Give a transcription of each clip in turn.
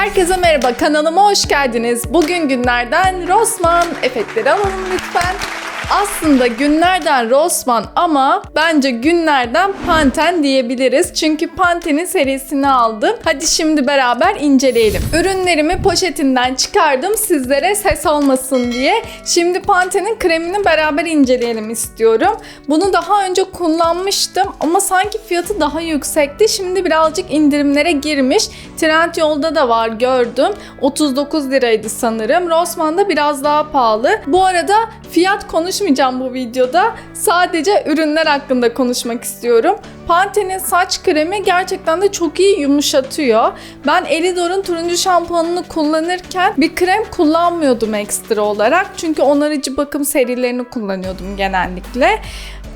Herkese merhaba, kanalıma hoş geldiniz. Bugün günlerden Rossmann efektleri alalım lütfen. Aslında günlerden Rossmann ama bence günlerden Pantene diyebiliriz. Çünkü Pantene'in serisini aldım. Hadi şimdi beraber inceleyelim. Ürünlerimi poşetinden çıkardım sizlere ses olmasın diye. Şimdi Pantene'in kremini beraber inceleyelim istiyorum. Bunu daha önce kullanmıştım ama sanki fiyatı daha yüksekti. Şimdi birazcık indirimlere girmiş. Trendyol'da da var gördüm. 39 liraydı sanırım. Rossmann'da biraz daha pahalı. Bu arada fiyat konuşmayacağım bu videoda. Sadece ürünler hakkında konuşmak istiyorum. Pantene'in saç kremi gerçekten de çok iyi yumuşatıyor. Ben Elidor'un turuncu şampuanını kullanırken bir krem kullanmıyordum ekstra olarak. Çünkü onarıcı bakım serilerini kullanıyordum genellikle.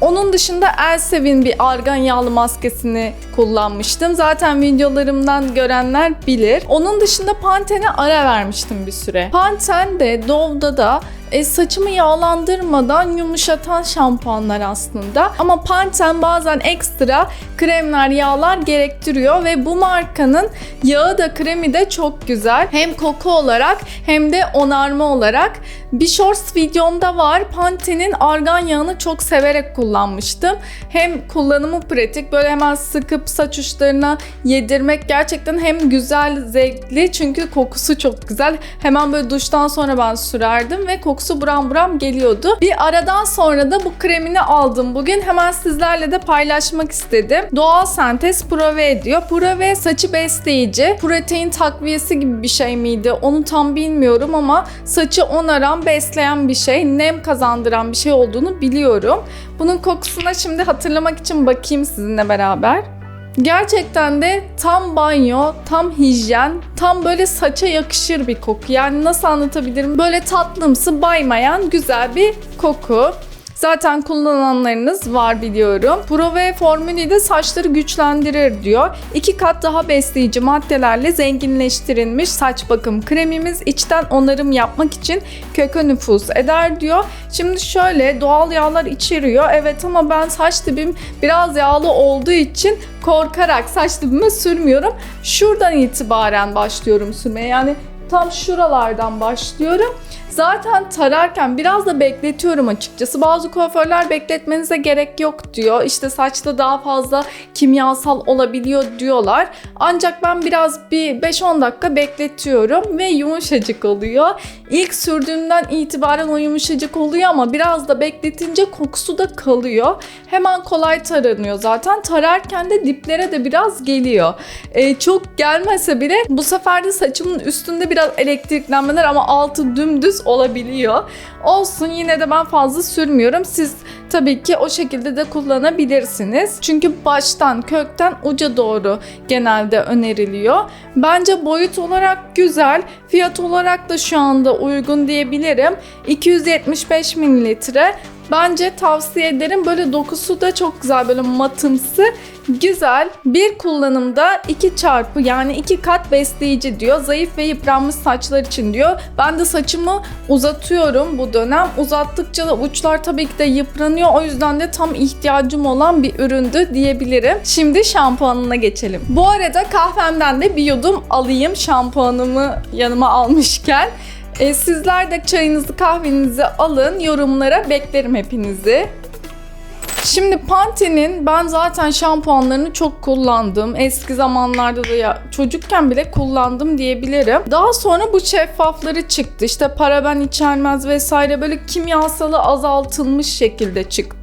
Onun dışında Elsev'in bir argan yağlı maskesini kullanmıştım. Zaten videolarımdan görenler bilir. Onun dışında Pantene'e ara vermiştim bir süre. Pantene de Dove'da da e, saçımı yağlandırmadan yumuşatan şampuanlar aslında. Ama Pantene bazen ekstra kremler, yağlar gerektiriyor ve bu markanın yağı da kremi de çok güzel. Hem koku olarak hem de onarma olarak. Bir shorts videomda var. Pantene'in argan yağını çok severek kullanmıştım. Hem kullanımı pratik böyle hemen sıkıp saç uçlarına yedirmek gerçekten hem güzel, zevkli çünkü kokusu çok güzel. Hemen böyle duştan sonra ben sürerdim ve kokusu buram buram geliyordu. Bir aradan sonra da bu kremini aldım bugün. Hemen sizlerle de paylaşmak istedim. Doğal sentez Prove ediyor. Prove saçı besleyici, protein takviyesi gibi bir şey miydi? Onu tam bilmiyorum ama saçı onaran, besleyen bir şey, nem kazandıran bir şey olduğunu biliyorum. Bunun kokusuna şimdi hatırlamak için bakayım sizinle beraber. Gerçekten de tam banyo, tam hijyen, tam böyle saça yakışır bir koku. Yani nasıl anlatabilirim? Böyle tatlımsı, baymayan güzel bir koku. Zaten kullananlarınız var biliyorum. Prove formülü de saçları güçlendirir diyor. İki kat daha besleyici maddelerle zenginleştirilmiş saç bakım kremimiz içten onarım yapmak için köke nüfuz eder diyor. Şimdi şöyle doğal yağlar içeriyor. Evet ama ben saç dibim biraz yağlı olduğu için korkarak saç dibime sürmüyorum. Şuradan itibaren başlıyorum sürmeye. Yani tam şuralardan başlıyorum. Zaten tararken biraz da bekletiyorum açıkçası. Bazı kuaförler bekletmenize gerek yok diyor. İşte saçta daha fazla kimyasal olabiliyor diyorlar. Ancak ben biraz bir 5-10 dakika bekletiyorum ve yumuşacık oluyor. İlk sürdüğümden itibaren o yumuşacık oluyor ama biraz da bekletince kokusu da kalıyor. Hemen kolay taranıyor zaten. Tararken de diplere de biraz geliyor. Ee, çok gelmese bile bu sefer de saçımın üstünde biraz elektriklenmeler ama altı dümdüz olabiliyor. Olsun yine de ben fazla sürmüyorum. Siz tabii ki o şekilde de kullanabilirsiniz. Çünkü baştan kökten uca doğru genelde öneriliyor. Bence boyut olarak güzel. Fiyat olarak da şu anda uygun diyebilirim. 275 mililitre. Bence tavsiye ederim. Böyle dokusu da çok güzel böyle matımsı. Güzel. Bir kullanımda iki çarpı yani iki kat besleyici diyor. Zayıf ve yıpranmış saçlar için diyor. Ben de saçımı uzatıyorum bu dönem. Uzattıkça da uçlar tabii ki de yıpranıyor. O yüzden de tam ihtiyacım olan bir üründü diyebilirim. Şimdi şampuanına geçelim. Bu arada kahvemden de bir yudum alayım şampuanımı yanıma almışken. E, sizler de çayınızı kahvenizi alın. Yorumlara beklerim hepinizi. Şimdi Pantene'in ben zaten şampuanlarını çok kullandım. Eski zamanlarda da ya çocukken bile kullandım diyebilirim. Daha sonra bu şeffafları çıktı. İşte paraben içermez vesaire böyle kimyasalı azaltılmış şekilde çıktı.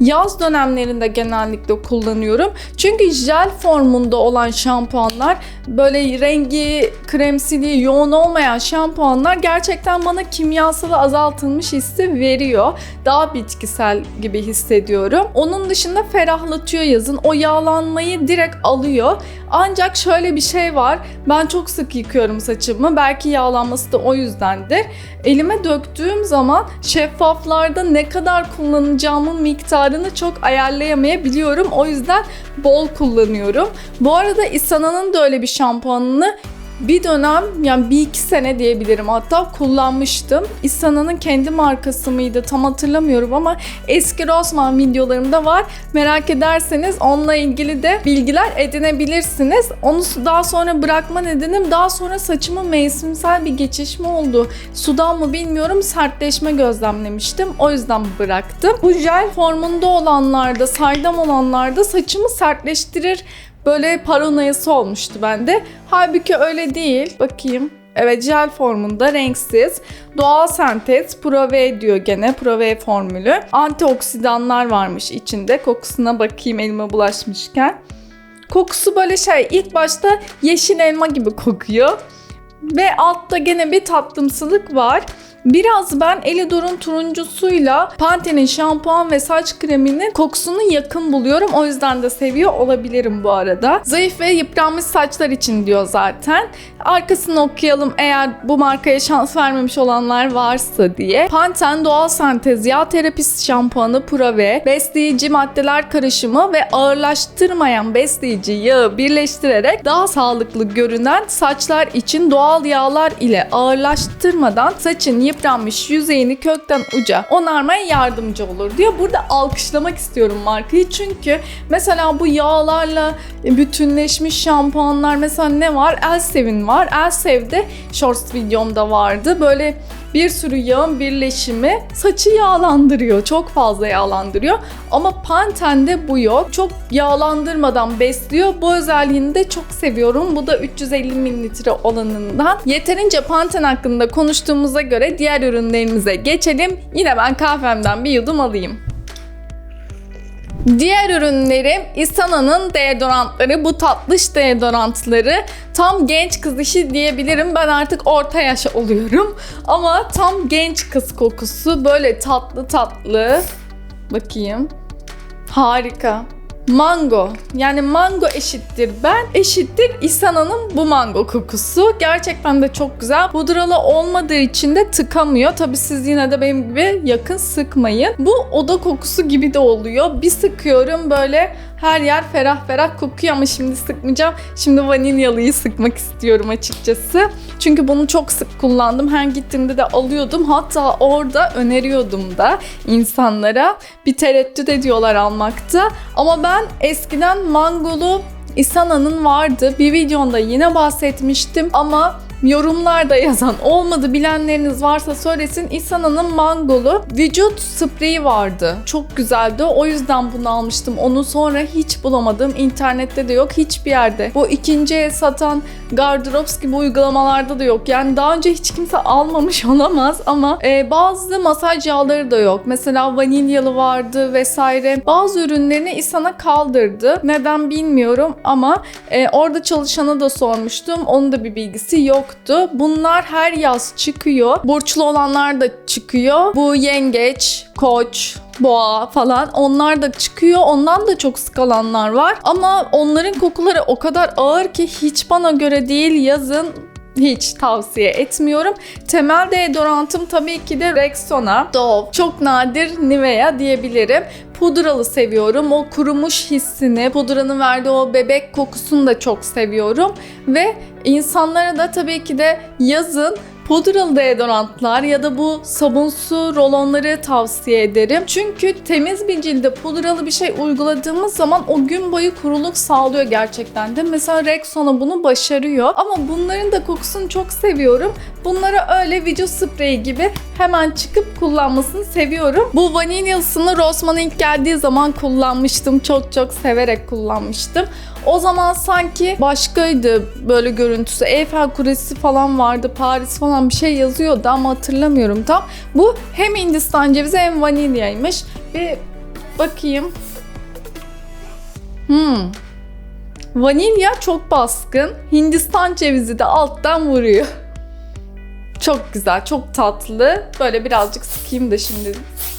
Yaz dönemlerinde genellikle kullanıyorum. Çünkü jel formunda olan şampuanlar böyle rengi, kremsiliği yoğun olmayan şampuanlar gerçekten bana kimyasalı azaltılmış hissi veriyor. Daha bitkisel gibi hissediyorum. Onun dışında ferahlatıyor yazın. O yağlanmayı direkt alıyor. Ancak şöyle bir şey var. Ben çok sık yıkıyorum saçımı. Belki yağlanması da o yüzdendir. Elime döktüğüm zaman şeffaflarda ne kadar kullanacağımın miktarını çok ayarlayamayabiliyorum. O yüzden bol kullanıyorum. Bu arada Isana'nın da öyle bir şampuanını bir dönem yani bir iki sene diyebilirim hatta kullanmıştım. Isana'nın kendi markası mıydı tam hatırlamıyorum ama eski Rossmann videolarımda var. Merak ederseniz onunla ilgili de bilgiler edinebilirsiniz. Onu daha sonra bırakma nedenim daha sonra saçımın mevsimsel bir geçiş mi oldu? Sudan mı bilmiyorum sertleşme gözlemlemiştim. O yüzden bıraktım. Bu jel formunda olanlarda, saydam olanlarda saçımı sertleştirir böyle paranoyası olmuştu bende. Halbuki öyle değil. Bakayım. Evet jel formunda renksiz. Doğal sentez Prove diyor gene Prove formülü. Antioksidanlar varmış içinde. Kokusuna bakayım elime bulaşmışken. Kokusu böyle şey ilk başta yeşil elma gibi kokuyor. Ve altta gene bir tatlımsılık var. Biraz ben Elidor'un turuncusuyla Pantene'in şampuan ve saç kreminin kokusunu yakın buluyorum. O yüzden de seviyor olabilirim bu arada. Zayıf ve yıpranmış saçlar için diyor zaten. Arkasını okuyalım eğer bu markaya şans vermemiş olanlar varsa diye. Pantene doğal sentez yağ terapisi şampuanı Prave, besleyici maddeler karışımı ve ağırlaştırmayan besleyici yağı birleştirerek daha sağlıklı görünen saçlar için doğal yağlar ile ağırlaştırmadan saçın yıpranmış yüzeyini kökten uca onarmaya yardımcı olur diyor. Burada alkışlamak istiyorum markayı çünkü mesela bu yağlarla bütünleşmiş şampuanlar mesela ne var? Elsev'in var. Elsev'de shorts videomda vardı. Böyle bir sürü yağın birleşimi saçı yağlandırıyor. Çok fazla yağlandırıyor. Ama Pantene'de bu yok. Çok yağlandırmadan besliyor. Bu özelliğini de çok seviyorum. Bu da 350 mililitre olanından. Yeterince Pantene hakkında konuştuğumuza göre diğer ürünlerimize geçelim. Yine ben kahvemden bir yudum alayım. Diğer ürünlerim Isana'nın deodorantları. Bu tatlış deodorantları tam genç kız işi diyebilirim. Ben artık orta yaş oluyorum. Ama tam genç kız kokusu. Böyle tatlı tatlı. Bakayım. Harika. Mango. Yani mango eşittir ben eşittir Isana'nın bu mango kokusu. Gerçekten de çok güzel. Pudralı olmadığı için de tıkamıyor. Tabi siz yine de benim gibi yakın sıkmayın. Bu oda kokusu gibi de oluyor. Bir sıkıyorum böyle her yer ferah ferah kokuyor ama şimdi sıkmayacağım. Şimdi vanilyalıyı sıkmak istiyorum açıkçası. Çünkü bunu çok sık kullandım. Her gittiğimde de alıyordum. Hatta orada öneriyordum da insanlara. Bir tereddüt ediyorlar almakta. Ama ben eskiden mangolu Isana'nın vardı. Bir videonda yine bahsetmiştim ama yorumlarda yazan olmadı bilenleriniz varsa söylesin. Isana'nın mangolu vücut spreyi vardı. Çok güzeldi. O yüzden bunu almıştım. Onu sonra hiç bulamadım. İnternette de yok. Hiçbir yerde. Bu ikinci el satan Gardrops gibi uygulamalarda da yok. Yani daha önce hiç kimse almamış olamaz ama e, bazı masaj yağları da yok. Mesela vanilyalı vardı vesaire. Bazı ürünlerini Isana kaldırdı. Neden bilmiyorum ama e, orada çalışana da sormuştum. Onun da bir bilgisi yoktu. Bunlar her yaz çıkıyor. Burçlu olanlar da çıkıyor. Bu yengeç, koç, boğa falan onlar da çıkıyor. Ondan da çok sık alanlar var. Ama onların kokuları o kadar ağır ki hiç bana göre değil yazın hiç tavsiye etmiyorum. Temel deodorantım tabii ki de Rexona, Dove, çok nadir Nivea diyebilirim. Pudralı seviyorum. O kurumuş hissini, pudranın verdiği o bebek kokusunu da çok seviyorum. Ve insanlara da tabii ki de yazın pudralı deodorantlar ya da bu sabunsu rolonları tavsiye ederim. Çünkü temiz bir cilde pudralı bir şey uyguladığımız zaman o gün boyu kuruluk sağlıyor gerçekten de. Mesela Rexona bunu başarıyor. Ama bunların da kokusunu çok seviyorum. Bunlara öyle vücut spreyi gibi hemen çıkıp kullanmasını seviyorum. Bu vanilyasını Rossmann'a ilk geldiği zaman kullanmıştım. Çok çok severek kullanmıştım. O zaman sanki başkaydı böyle görüntüsü. Eiffel Kulesi falan vardı, Paris falan bir şey yazıyordu ama hatırlamıyorum tam. Bu hem Hindistan cevizi hem vanilyaymış. Bir bakayım. Hmm. Vanilya çok baskın. Hindistan cevizi de alttan vuruyor. Çok güzel, çok tatlı. Böyle birazcık sıkayım da şimdi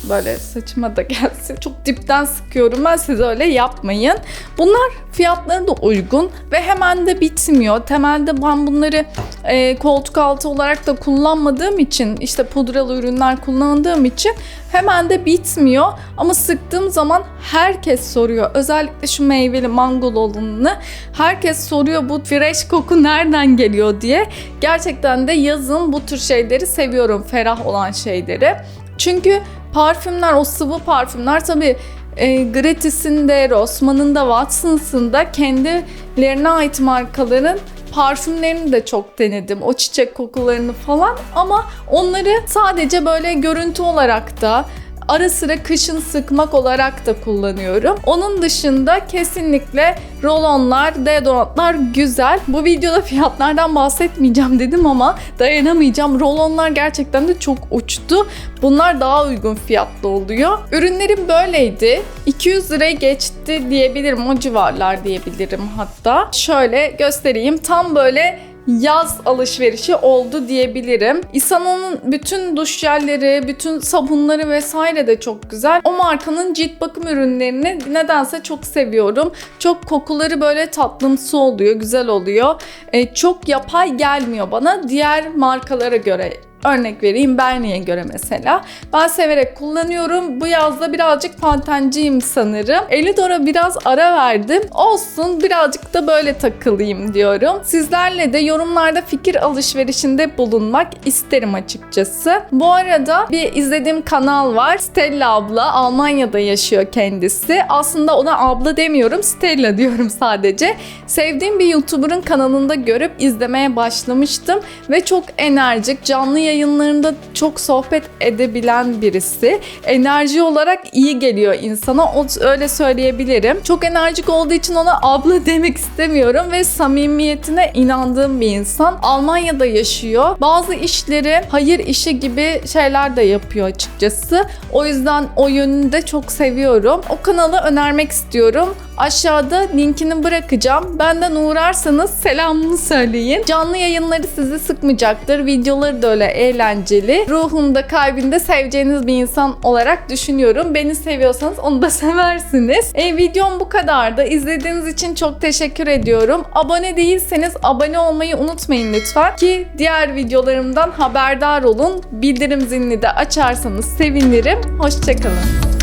böyle saçıma da gelsin. Çok dipten sıkıyorum ben siz öyle yapmayın. Bunlar fiyatları da uygun ve hemen de bitmiyor. Temelde ben bunları e, koltuk altı olarak da kullanmadığım için işte pudralı ürünler kullandığım için hemen de bitmiyor. Ama sıktığım zaman herkes soruyor. Özellikle şu meyveli mangol olanını herkes soruyor bu fresh koku nereden geliyor diye. Gerçekten de yazın bu tür şeyleri seviyorum. Ferah olan şeyleri. Çünkü parfümler, o sıvı parfümler tabii e, Gratis'in de, Rossmann'ın da, Watsons'ın da kendilerine ait markaların parfümlerini de çok denedim. O çiçek kokularını falan ama onları sadece böyle görüntü olarak da ara sıra kışın sıkmak olarak da kullanıyorum. Onun dışında kesinlikle rolonlar, deodorantlar güzel. Bu videoda fiyatlardan bahsetmeyeceğim dedim ama dayanamayacağım. Rolonlar gerçekten de çok uçtu. Bunlar daha uygun fiyatlı oluyor. Ürünlerim böyleydi. 200 liraya geçti diyebilirim. O civarlar diyebilirim hatta. Şöyle göstereyim. Tam böyle yaz alışverişi oldu diyebilirim. Isana'nın bütün duş jelleri, bütün sabunları vesaire de çok güzel. O markanın cilt bakım ürünlerini nedense çok seviyorum. Çok kokuları böyle tatlımsı oluyor, güzel oluyor. E, çok yapay gelmiyor bana diğer markalara göre. Örnek vereyim Bernie'ye göre mesela. Ben severek kullanıyorum. Bu yazda birazcık pantenciyim sanırım. Elidor'a biraz ara verdim. Olsun birazcık da böyle takılayım diyorum. Sizlerle de yorumlarda fikir alışverişinde bulunmak isterim açıkçası. Bu arada bir izlediğim kanal var. Stella abla Almanya'da yaşıyor kendisi. Aslında ona abla demiyorum Stella diyorum sadece. Sevdiğim bir YouTuber'ın kanalında görüp izlemeye başlamıştım ve çok enerjik, canlı yayınlarında çok sohbet edebilen birisi. Enerji olarak iyi geliyor insana. O öyle söyleyebilirim. Çok enerjik olduğu için ona abla demek istemiyorum ve samimiyetine inandığım bir insan. Almanya'da yaşıyor. Bazı işleri hayır işi gibi şeyler de yapıyor açıkçası. O yüzden o yönünü de çok seviyorum. O kanalı önermek istiyorum. Aşağıda linkini bırakacağım. Benden uğrarsanız selamımı söyleyin. Canlı yayınları sizi sıkmayacaktır. Videoları da öyle eğlenceli. Ruhunda, kalbinde seveceğiniz bir insan olarak düşünüyorum. Beni seviyorsanız onu da seversiniz. E, videom bu kadardı. İzlediğiniz için çok teşekkür ediyorum. Abone değilseniz abone olmayı unutmayın lütfen. Ki diğer videolarımdan haberdar olun. Bildirim zilini de açarsanız sevinirim. Hoşçakalın.